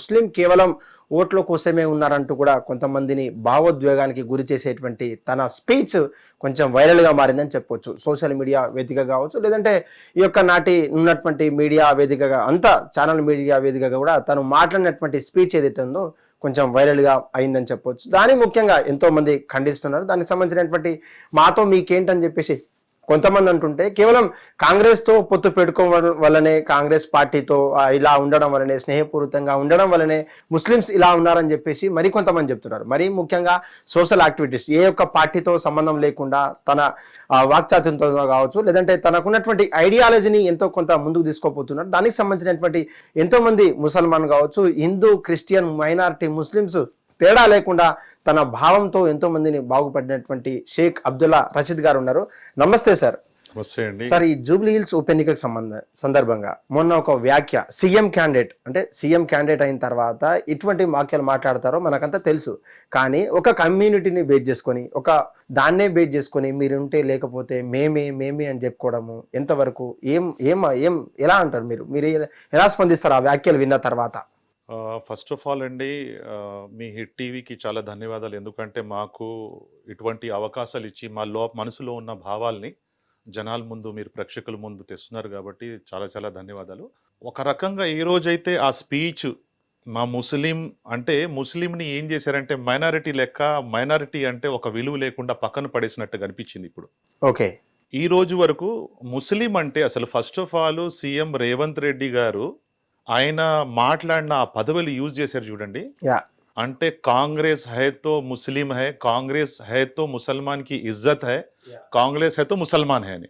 ముస్లిం కేవలం ఓట్ల కోసమే ఉన్నారంటూ కూడా కొంతమందిని భావోద్వేగానికి గురి చేసేటువంటి తన స్పీచ్ కొంచెం వైరల్గా మారిందని చెప్పొచ్చు. సోషల్ మీడియా వేదిక కావచ్చు లేదంటే ఈ యొక్క నాటి ఉన్నటువంటి మీడియా వేదికగా అంతా ఛానల్ మీడియా వేదికగా కూడా తను మాట్లాడినటువంటి స్పీచ్ ఏదైతే ఉందో కొంచెం వైరల్గా అయిందని చెప్పొచ్చు. దాని ముఖ్యంగా ఎంతోమంది ఖండిస్తున్నారు. దానికి సంబంధించినటువంటి మాతో మీకేంటని చెప్పేసి కొంతమంది అంటుంటే కేవలం కాంగ్రెస్తో పొత్తు పెట్టుకోవడం వల్లనే కాంగ్రెస్ పార్టీతో ఇలా ఉండడం వల్లనే స్నేహపూరితంగా ఉండడం వల్లనే ముస్లిమ్స్ ఇలా ఉన్నారని చెప్పేసి మరి కొంతమంది చెప్తున్నారు. మరి ముఖ్యంగా సోషల్ యాక్టివిటీస్ ఏ ఒక్క పార్టీతో సంబంధం లేకుండా తన ఆ, వాక్చాతుర్యంతో కావచ్చు లేదంటే తనకున్నటువంటి ఐడియాలజీని ఎంతో కొంత ముందుకు తీసుకోపోతున్నారు. దానికి సంబంధించినటువంటి ఎంతోమంది ముసల్మాన్ కావచ్చు హిందూ క్రిస్టియన్ మైనారిటీ ముస్లిమ్స్ తేడా లేకుండా తన భావంతో ఎంతో మందిని బాగుపడినటువంటి షేక్ అబ్దుల్లా రషీద్ గారు ఉన్నారు. నమస్తే సార్. సార్ ఈ జూబ్లీ హిల్స్ ఉప ఎన్నికకు సంబంధ సందర్భంగా మొన్న ఒక వ్యాఖ్య సీఎం క్యాండిడేట్ అంటే సీఎం క్యాండిడేట్ అయిన తర్వాత ఇటువంటి వాక్యాలు మాట్లాడతారో మనకంతా తెలుసు. కానీ ఒక కమ్యూనిటీని బేస్ చేసుకొని ఒక దాన్నే బేస్ చేసుకొని మీరుంటే లేకపోతే మేమే మేమే అని చెప్పుకోవడము ఎంతవరకు ఏం ఏం ఏం ఎలా అంటారు మీరు? మీరు ఎలా స్పందిస్తారు ఆ వ్యాఖ్యలు విన్న తర్వాత? ఫస్ట్ ఆఫ్ ఆల్ అండి మీ హిట్ టీవీకి చాలా ధన్యవాదాలు. ఎందుకంటే మాకు ఇటువంటి అవకాశాలు ఇచ్చి మా లో మనసులో ఉన్న భావాల్ని జనాల ముందు మీరు ప్రేక్షకుల ముందు తెస్తున్నారు కాబట్టి చాలా చాలా ధన్యవాదాలు. ఒక రకంగా ఏ రోజైతే ఆ స్పీచ్ మా ముస్లిం అంటే ముస్లింని ఏం చేశారంటే మైనారిటీ లెక్క మైనారిటీ అంటే ఒక విలువ లేకుండా పక్కన పడేసినట్టు కనిపించింది ఇప్పుడు. ఓకే. ఈ రోజు వరకు ముస్లిం అంటే అసలు first of all CM Revanth Reddy గారు ఆయన మాట్లాడిన ఆ పదవులు యూజ్ చేశారు చూడండి. యా. అంటే కాంగ్రెస్ హై తో ముస్లిం హై కాంగ్రెస్ హై తో ముసల్మాన్కి ఇజ్జత్ హై కాంగ్రెస్ హై తో ముసల్మాన్ హై అని.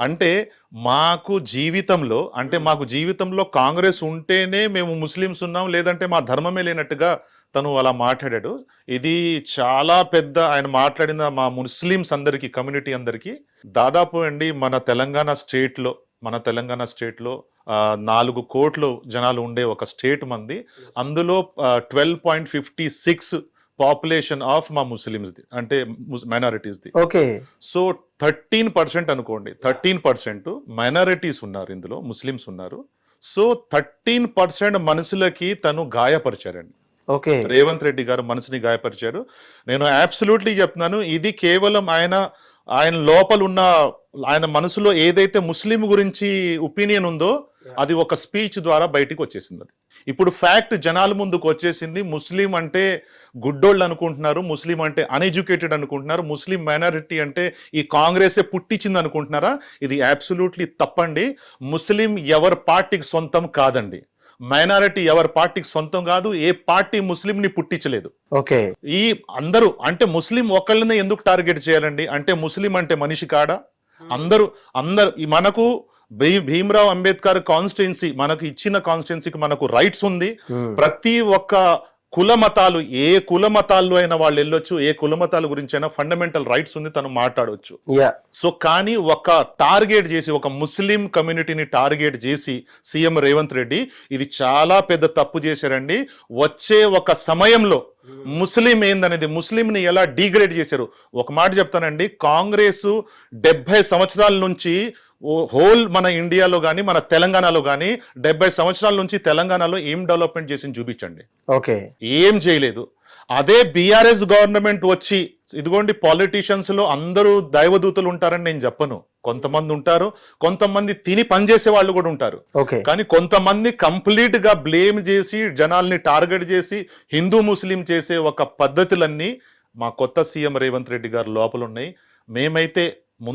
అంటే మాకు జీవితంలో అంటే మాకు జీవితంలో కాంగ్రెస్ ఉంటేనే మేము ముస్లిమ్స్ ఉన్నాం లేదంటే మా ధర్మమే లేనట్టుగా తను అలా మాట్లాడాడు. ఇది చాలా పెద్ద ఆయన మాట్లాడిన మా ముస్లిమ్స్ అందరికీ కమ్యూనిటీ అందరికీ దాదాపు అండి మన తెలంగాణ స్టేట్లో మన తెలంగాణ స్టేట్లో నాలుగు కోట్లు జనాలు ఉండే ఒక స్టేట్ మంది. అందులో twelve point fifty six population of మా ముస్లిమ్స్ది అంటే మైనారిటీస్ది. ఓకే. సో థర్టీన్ పర్సెంట్ అనుకోండి థర్టీన్ పర్సెంట్ మైనారిటీస్ ఉన్నారు ఇందులో ముస్లిమ్స్ ఉన్నారు. సో థర్టీన్ పర్సెంట్ మనుషులకి తను గాయపరిచారండి. ఓకే. రేవంత్ రెడ్డి గారు మనసుని గాయపరిచారు. నేను అబ్సల్యూట్లీ చెప్తున్నాను ఇది కేవలం ఆయన ఆయన లోపల ఉన్న ఆయన మనసులో ఏదైతే ముస్లిం గురించి ఒపీనియన్ ఉందో అది ఒక స్పీచ్ ద్వారా బయటికి వచ్చేసింది అది. ఇప్పుడు ఫ్యాక్ట్ జనాల ముందుకు వచ్చేసింది ముస్లిం అంటే గుడ్డోళ్ళు అనుకుంటున్నారు ముస్లిం అంటే అన్ఎడ్యుకేటెడ్ అనుకుంటున్నారు ముస్లిం మైనారిటీ అంటే ఈ కాంగ్రెసే పుట్టించింది అనుకుంటున్నారా? ఇది అబ్సల్యూట్లీ తప్పండి. ముస్లిం ఎవరి పార్టీకి సొంతం కాదండి. మైనారిటీ ఎవరి పార్టీకి సొంతం కాదు ఏ పార్టీ ముస్లింని పుట్టించలేదు. ఓకే. ఈ అందరూ అంటే ముస్లిం ఒకళ్ళని ఎందుకు టార్గెట్ చేయాలండి? అంటే ముస్లిం అంటే మనిషి కాడా? అందరూ అందరు ఈ మనకు భీమ్రావ్ అంబేద్కర్ కాన్స్టిట్యున్సీ మనకు ఇచ్చిన కాన్స్టిట్యున్సీకి మనకు రైట్స్ ఉంది. Hmm. ప్రతి ఒక్క కుల మతాలు ఏ కుల మతాల్లో అయినా వాళ్ళు వెళ్ళొచ్చు ఏ కుల మతాల గురించి అయినా ఫండమెంటల్ రైట్స్ ఉంది తను మాట్లాడవచ్చు సో కానీ ఒక టార్గెట్ చేసి ఒక ముస్లిం కమ్యూనిటీని టార్గెట్ చేసి సీఎం రేవంత్ రెడ్డి ఇది చాలా పెద్ద తప్పు చేశారండి. వచ్చే ఒక సమయంలో ముస్లిం ఏందనేది ముస్లింని ఎలా డీగ్రేడ్ చేశారు? ఒక మాట చెప్తానండి. కాంగ్రెస్ డెబ్బై సంవత్సరాల నుంచి హోల్ మన ఇండియాలో కానీ మన తెలంగాణలో కానీ డెబ్బై సంవత్సరాల నుంచి తెలంగాణలో ఏం డెవలప్మెంట్ చేసింది చూపించండి. ఓకే. ఏం చేయలేదు. అదే బీఆర్ఎస్ గవర్నమెంట్ వచ్చి ఇదిగోండి పాలిటీషియన్స్లో అందరూ దైవదూతలు ఉంటారని నేను చెప్పను. కొంతమంది ఉంటారు కొంతమంది తిని పనిచేసే వాళ్ళు కూడా ఉంటారు. ఓకే. కానీ కొంతమంది కంప్లీట్గా బ్లేమ్ చేసి జనాల్ని టార్గెట్ చేసి హిందూ ముస్లిం చేసే ఒక పద్ధతులన్నీ మా కొత్త సీఎం రేవంత్ రెడ్డి గారు లోపల ఉన్నాయి మేమైతే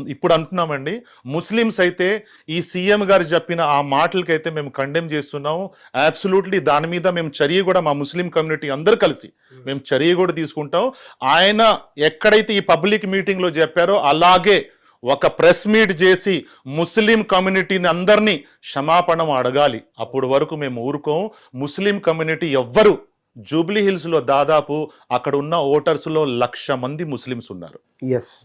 ఇప్పుడు అంటున్నామండి ముస్లిమ్స్ అయితే ఈ సీఎం గారు చెప్పిన ఆ మాటలకైతే మేము కండెమ్ చేస్తున్నాము. అబ్సల్యూట్లీ దాని మీద మేము చర్య కూడా మా ముస్లిం కమ్యూనిటీ అందరు కలిసి మేము. చర్య కూడా తీసుకుంటాం. ఆయన ఎక్కడైతే ఈ పబ్లిక్ మీటింగ్లో చెప్పారో అలాగే ఒక ప్రెస్ మీట్ చేసి ముస్లిం కమ్యూనిటీని అందరినీ క్షమాపణ అడగాలి. అప్పుడు వరకు మేము ఊరుకోం ముస్లిం కమ్యూనిటీ ఎవ్వరు జూబ్లీ హిల్స్లో దాదాపు అక్కడ ఉన్న ఓటర్స్లో లక్ష మంది ముస్లిమ్స్ ఉన్నారు.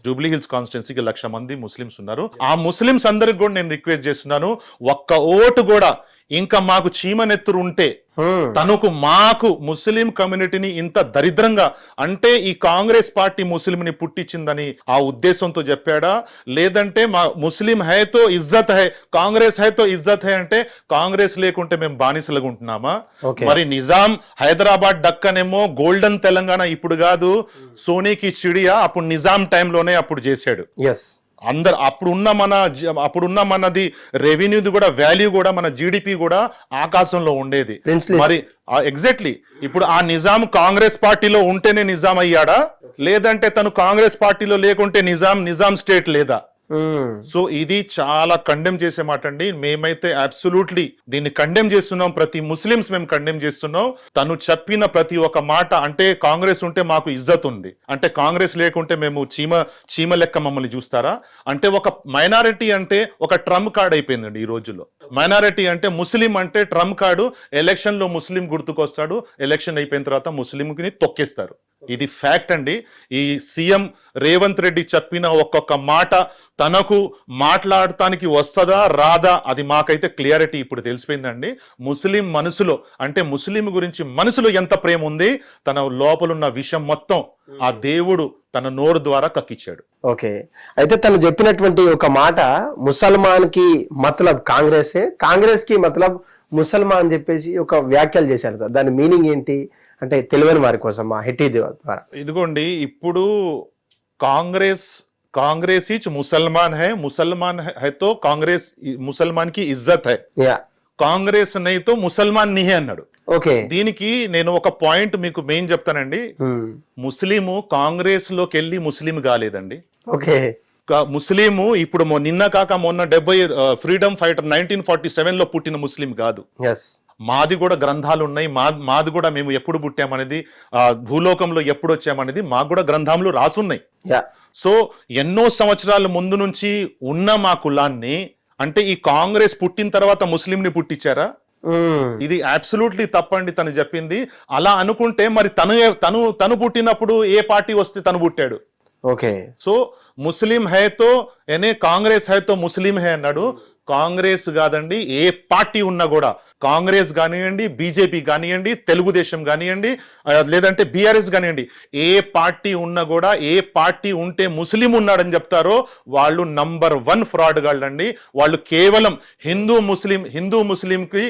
జూబ్లీ హిల్స్ కాన్స్టిట్యున్సీకి లక్ష మంది ముస్లిమ్స్ ఉన్నారు. ఆ ముస్లిమ్స్ అందరికి కూడా నేను రిక్వెస్ట్ చేస్తున్నాను ఒక్క ఓటు కూడా ఇంకా మాకు చీమనెత్తురు ఉంటే తనకు మాకు ముస్లిం కమ్యూనిటీని ఇంత దరిద్రంగా అంటే ఈ కాంగ్రెస్ పార్టీ ముస్లింని పుట్టించిందని ఆ ఉద్దేశంతో చెప్పాడా? లేదంటే మా ముస్లిం హైతో ఇజ్జత్ హై కాంగ్రెస్ హైతో ఇజ్జత్ హై అంటే కాంగ్రెస్ లేకుంటే మేము బానిసలుగా ఉంటున్నామా? మరి నిజాం హైదరాబాద్ డక్కనేమో గోల్డెన్ తెలంగాణ ఇప్పుడు కాదు సోనీకి చిడియా అప్పుడు నిజాం టైంలోనే అప్పుడు చేశాడు. ఎస్ అందరు అప్పుడున్న మన అప్పుడున్న మనది రెవెన్యూది కూడా వాల్యూ కూడా మన జీడిపి కూడా ఆకాశంలో ఉండేది. మరి ఎగ్జాక్ట్లీ. ఇప్పుడు ఆ నిజాం కాంగ్రెస్ పార్టీలో ఉంటేనే నిజాం అయ్యాడా? లేదంటే తను కాంగ్రెస్ పార్టీలో లేకుంటే నిజాం నిజాం స్టేట్ లేదా? Hmm. సో ఇది చాలా కండెమ్ చేసే మాట అండి మేమైతే అబ్సల్యూట్లీ దీన్ని కండెమ్ చేస్తున్నాం. ప్రతి ముస్లిమ్స్ మేము కండెమ్ చేస్తున్నాం. తను చెప్పిన ప్రతి ఒక్క మాట అంటే కాంగ్రెస్ ఉంటే మాకు ఇజ్జత్ ఉంది. అంటే కాంగ్రెస్ లేకుంటే మేము చీమ చీమ లెక్క మమ్మల్ని చూస్తారా? అంటే ఒక మైనారిటీ అంటే ఒక ట్రంప్ కార్డ్ అయిపోయిందండి ఈ రోజుల్లో. మైనారిటీ అంటే ముస్లిం అంటే ట్రంప్ కార్డు ఎలక్షన్లో ముస్లిం గుర్తుకొస్తాడు. ఎలక్షన్ అయిపోయిన తర్వాత ముస్లింకి తొక్కేస్తారు. ఇది ఫ్యాక్ట్ అండి. ఈ సీఎం రేవంత్ రెడ్డి చెప్పిన ఒక్కొక్క మాట తనకు మాట్లాడటానికి వస్తుందా రాదా? అది మాకైతే క్లియారిటీ ఇప్పుడు తెలిసిపోయిందండి. ముస్లిం మనసులో అంటే ముస్లిం గురించి మనసులో ఎంత ప్రేమ ఉంది తన లోపలున్న విషయం మొత్తం ఆ దేవుడు తన నోరు ద్వారా కక్కిచ్చాడు. ఓకే. అయితే తను చెప్పినటువంటి ఒక మాట ముసల్మాన్కి మతలబ్ కాంగ్రెసే. కాంగ్రెస్కి మతలబ్ ముసల్మాన్ అని చెప్పేసి ఒక వ్యాఖ్యలు చేశారు సార్. దాని మీనింగ్ ఏంటి? అంటే తెలియని వారి కోసం మా హెట్టి ద్వారా. ఇదిగోండి ఇప్పుడు కాంగ్రెస్ కాంగ్రెస్ ఈచ్ ముసల్మాన్ హై ముసల్మాన్ హై తో కాంగ్రెస్ ముసల్మాన్కి ఇజ్జత్ హై. యా. కాంగ్రెస్ నైతో ముసల్మాన్ నిహే అన్నాడు. ఓకే. దీనికి నేను ఒక పాయింట్ మీకు మెయిన్ చెప్తానండి. ముస్లిము కాంగ్రెస్లోకి వెళ్ళి ముస్లిం కాలేదండి. ఓకే. ముస్లిము ఇప్పుడు నిన్న కాక మొన్న డెబ్బై ఫ్రీడమ్ ఫైటర్ నైన్టీన్ ఫార్టీ సెవెన్లో పుట్టిన ముస్లిం కాదు. మాది కూడా గ్రంథాలు ఉన్నాయి మా మాది కూడా మేము ఎప్పుడు పుట్టామనేది ఆ, భూలోకంలో ఎప్పుడు వచ్చామనేది మాకు కూడా గ్రంథంలో రాసున్నాయి. సో ఎన్నో సంవత్సరాల ముందు నుంచి ఉన్న మా కులాన్ని అంటే ఈ కాంగ్రెస్ పుట్టిన తర్వాత ముస్లింని పుట్టించారా? ఇది అబ్సల్యూట్లీ తప్పండి తను చెప్పింది. అలా అనుకుంటే మరి తను తను తను పుట్టినప్పుడు ఏ పార్టీ వస్తే తను పుట్టాడు? ఓకే. సో ముస్లిం హైతో ఎనే కాంగ్రెస్ హైతో ముస్లిం హై అన్నాడు. కాంగ్రెస్ కాదండి ఏ పార్టీ ఉన్నా కూడా. కాంగ్రెస్ కానివ్వండి బీజేపీ కానివ్వండి తెలుగుదేశం కానివ్వండి లేదంటే బీఆర్ఎస్ కానివ్వండి ఏ పార్టీ ఉన్నా కూడా ఏ పార్టీ ఉంటే ముస్లిం ఉన్నాడని చెప్తారో వాళ్ళు నంబర్ వన్ ఫ్రాడ్ గాళ్ళండి వాళ్ళు కేవలం హిందూ ముస్లిం హిందూ ముస్లింకి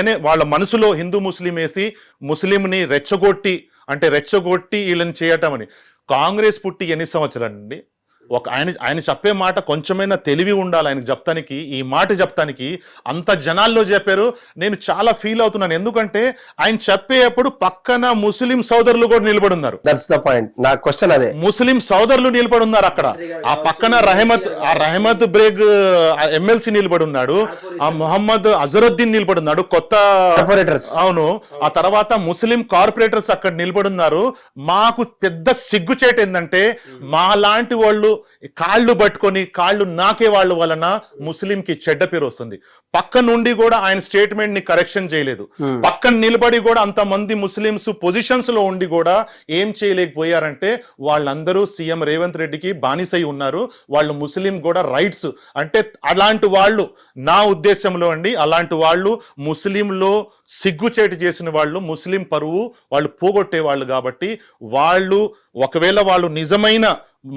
ఏనే వాళ్ళ మనసులో హిందూ ముస్లిం వేసి ముస్లింని రెచ్చగొట్టి అంటే రెచ్చగొట్టి వీళ్ళని చేయటం అని కాంగ్రెస్ పుట్టి ఎన్ని సంవత్సరాలండి? ఒక ఆయన ఆయన చెప్పే మాట కొంచెమైనా తెలివి ఉండాలి. ఆయనకు చెప్తానికి ఈ మాట చెప్తానికి అంత జనాల్లో చెప్పారు. నేను చాలా ఫీల్ అవుతున్నాను. ఎందుకంటే ఆయన చెప్పేటప్పుడు పక్కన ముస్లిం సోదరులు కూడా నిలబడి ఉన్నారు దట్స్ ద పాయింట్ నా క్వశ్చన్ అదే. ముస్లిం సోదరులు నిలబడి ఉన్నారు అక్కడ. ఆ పక్కన రహమత్ ఆ రహమత్ బ్రేగ్ ఎమ్మెల్సీ నిలబడి ఉన్నాడు ఆ మొహమ్మద్ అజరుద్దీన్ నిలబడి ఉన్నాడు కొత్త కార్పొరేటర్స్ అవును. ఆ తర్వాత ముస్లిం కార్పొరేటర్స్ అక్కడ నిలబడి ఉన్నారు మాకు పెద్ద సిగ్గుచేటు ఏంటంటే మా లాంటి వాళ్ళు కాళ్ళు పట్టుకొని కాళ్ళు నాకే వాళ్ళ వలన ముస్లింకి చెడ్డ పేరు వస్తుంది. పక్క నుండి కూడా ఆయన స్టేట్మెంట్ని కరెక్షన్ చేయలేదు. పక్కన నిలబడి కూడా అంతమంది ముస్లింస్ పొజిషన్స్లో ఉండి కూడా ఏం చేయలేకపోయారంటే వాళ్ళందరూ సీఎం రేవంత్ రెడ్డికి బానిసై ఉన్నారు. వాళ్ళు ముస్లిం కూడా రైట్స్ అంటే అలాంటి వాళ్ళు నా ఉద్దేశంలో అండి అలాంటి వాళ్ళు ముస్లింలో సిగ్గుచేటు చేసిన వాళ్ళు ముస్లిం పరువు వాళ్ళు పోగొట్టే వాళ్ళు కాబట్టి వాళ్ళు ఒకవేళ వాళ్ళు నిజమైన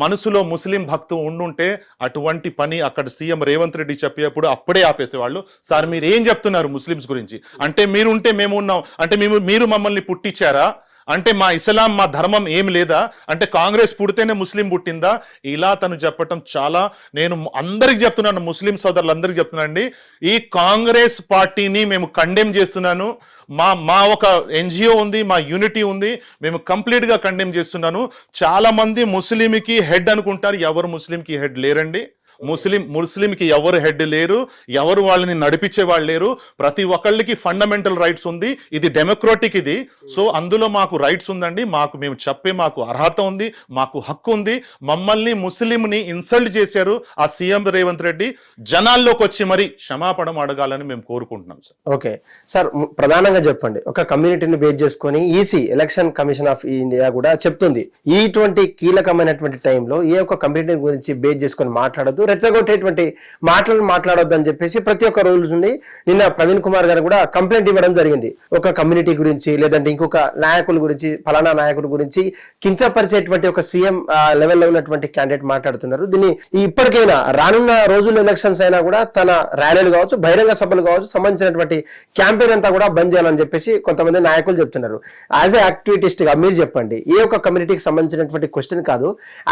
మనసులో ముస్లిం భక్తు ఉండుంటే అటువంటి పని అక్కడ సీఎం రేవంత్ రెడ్డి చెప్పేప్పుడు అప్పుడే ఆపేసేవాళ్ళు. సార్ మీరు ఏం చెప్తున్నారు ముస్లిమ్స్ గురించి? అంటే మీరుంటే మేము ఉన్నాం. అంటే మేము మీరు మమ్మల్ని పుట్టించారా? అంటే మా ఇస్లాం మా ధర్మం ఏం లేదా? అంటే కాంగ్రెస్ పుడితేనే ముస్లిం పుట్టిందా? ఇలా తను చెప్పటం చాలా నేను అందరికి చెప్తున్నాను ముస్లిం సోదరులందరికీ చెప్తున్నానండి. ఈ కాంగ్రెస్ పార్టీని మేము కండెమ్ చేస్తున్నాను. మా మా ఒక ఎన్జిఓ ఉంది మా యూనిటీ ఉంది మేము కంప్లీట్గా కండెమ్ చేస్తున్నాను. చాలామంది ముస్లింకి హెడ్ అనుకుంటారు. ఎవరు ముస్లింకి హెడ్ లేరండి? ముస్లిం ముస్లింకి ఎవరు హెడ్ లేరు ఎవరు వాళ్ళని నడిపించే వాళ్ళు లేరు ప్రతి ఒక్కళ్ళకి ఫండమెంటల్ రైట్స్ ఉంది ఇది డెమోక్రటిక్ ఇది. సో అందులో మాకు రైట్స్ ఉందండి మాకు మేము చెప్పే మాకు అర్హత ఉంది మాకు హక్కు ఉంది. మమ్మల్ని ముస్లింని ఇన్సల్ట్ చేశారు ఆ సీఎం రేవంత్ రెడ్డి. జనాల్లోకి వచ్చి మరి క్షమాపణం అడగాలని మేము కోరుకుంటున్నాం సార్. ఓకే. సార్ ప్రధానంగా చెప్పండి. ఒక కమ్యూనిటీని బేస్ చేసుకొని EC election commission of India కూడా చెప్తుంది. ఇటువంటి కీలకమైనటువంటి టైంలో ఏ ఒక్క కమ్యూనిటీ గురించి బేస్ చేసుకొని మాట్లాడదు రెచ్చగొట్టేటువంటి మాటలను మాట్లాడొద్దని చెప్పేసి ప్రతి ఒక్క రూల్స్ నుండి నిన్న ప్రవీణ్ కుమార్ గారు కూడా కంప్లైంట్ ఇవ్వడం జరిగింది. ఒక కమ్యూనిటీ గురించి లేదంటే ఇంకొక నాయకుల గురించి ఫలానా నాయకుల గురించి కించపరిచేటువంటి ఒక సీఎం లెవెల్లో ఉన్నటువంటి క్యాండిడేట్ మాట్లాడుతున్నారు. దీన్ని ఇప్పటికైనా రానున్న రోజుల్లో ఎలక్షన్స్ అయినా కూడా తన ర్యాలీలు కావచ్చు బహిరంగ సభలు కావచ్చు సంబంధించినటువంటి క్యాంపెయిన్ అంతా కూడా బంద్ చేయాలని చెప్పేసి కొంతమంది నాయకులు చెప్తున్నారు. యాజ్ ఎ యాక్టివిటీస్ట్గా మీరు చెప్పండి. ఏ ఒక్క కమ్యూనిటీకి సంబంధించినటువంటి క్వశ్చన్ కాదు.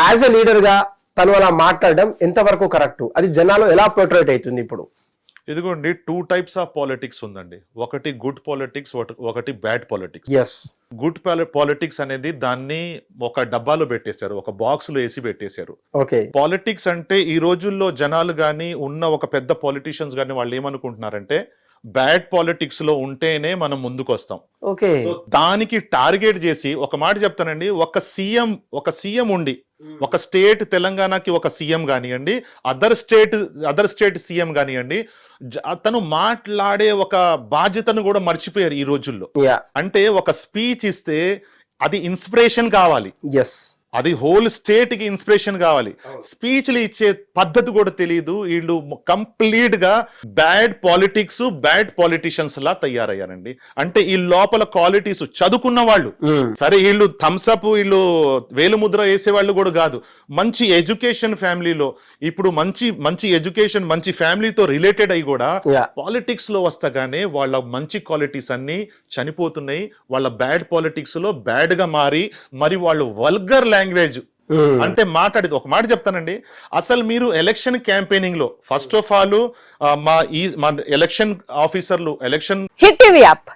యాజ్ ఎ లీడర్గా తను అలా మాట్లాడడం ఎంతవరకు కరెక్ట్? అది జనాలు ఎలా పోర్ట్రేట్ అవుతుంది ఇప్పుడు? ఇదిగోండి టూ టైప్స్ ఆఫ్ పాలిటిక్స్ ఉందండి. ఒకటి గుడ్ పాలిటిక్స్ ఒకటి bad politics yes good politics అనేది దాన్ని ఒక డబ్బాలో పెట్టేశారు ఒక బాక్స్లో వేసి పెట్టేశారు. ఓకే. పాలిటిక్స్ అంటే ఈ రోజుల్లో జనాలు కానీ ఉన్న ఒక పెద్ద పాలిటీషియన్స్ కానీ వాళ్ళు ఏమనుకుంటున్నారంటే బ్యాడ్ పాలిటిక్స్లో ఉంటేనే మనం ముందుకు వస్తాం ఓకే. సో దానికి టార్గెట్ చేసి ఒక మాట చెప్తానండి ఒక సీఎం ఒక సీఎం ఉండి ఒక స్టేట్ తెలంగాణకి ఒక సీఎం కానివ్వండి other state other state CM కానివ్వండి అతను మాట్లాడే ఒక బాధ్యతను కూడా మర్చిపోయారు ఈ రోజుల్లో. అంటే ఒక స్పీచ్ ఇస్తే అది ఇన్స్పిరేషన్ కావాలి. ఎస్ అది హోల్ స్టేట్కి ఇన్స్పిరేషన్ కావాలి. స్పీచ్లు ఇచ్చే పద్ధతి కూడా తెలియదు వీళ్ళు కంప్లీట్గా బ్యాడ్ పాలిటిక్స్ బ్యాడ్ పాలిటిషియన్స్ లా తయారయ్యారండి. అంటే ఈ లోపల క్వాలిటీస్ చదువుకున్న వాళ్ళు. సరే వీళ్ళు థమ్స్అప్ వీళ్ళు వేలుముద్ర వేసే వాళ్ళు కూడా కాదు. మంచి ఎడ్యుకేషన్ ఫ్యామిలీలో ఇప్పుడు మంచి మంచి ఎడ్యుకేషన్ మంచి ఫ్యామిలీతో రిలేటెడ్ అయి కూడా పాలిటిక్స్లో వస్తగానే వాళ్ళ మంచి క్వాలిటీస్ అన్ని చనిపోతున్నాయి. వాళ్ళ బ్యాడ్ పాలిటిక్స్లో బ్యాడ్గా మారి మరి వాళ్ళు వల్గర్ లాంగ్వేజ్ అంటే మాట్లాడేది ఒక మాట చెప్తానండి. అసలు మీరు ఎలక్షన్ క్యాంపెయినింగ్లో ఫస్ట్ ఆఫ్ ఆల్ మా ఈ మా ఎలక్షన్ ఆఫీసర్లు ఎలక్షన్ హిట్ టీవీ యాప్.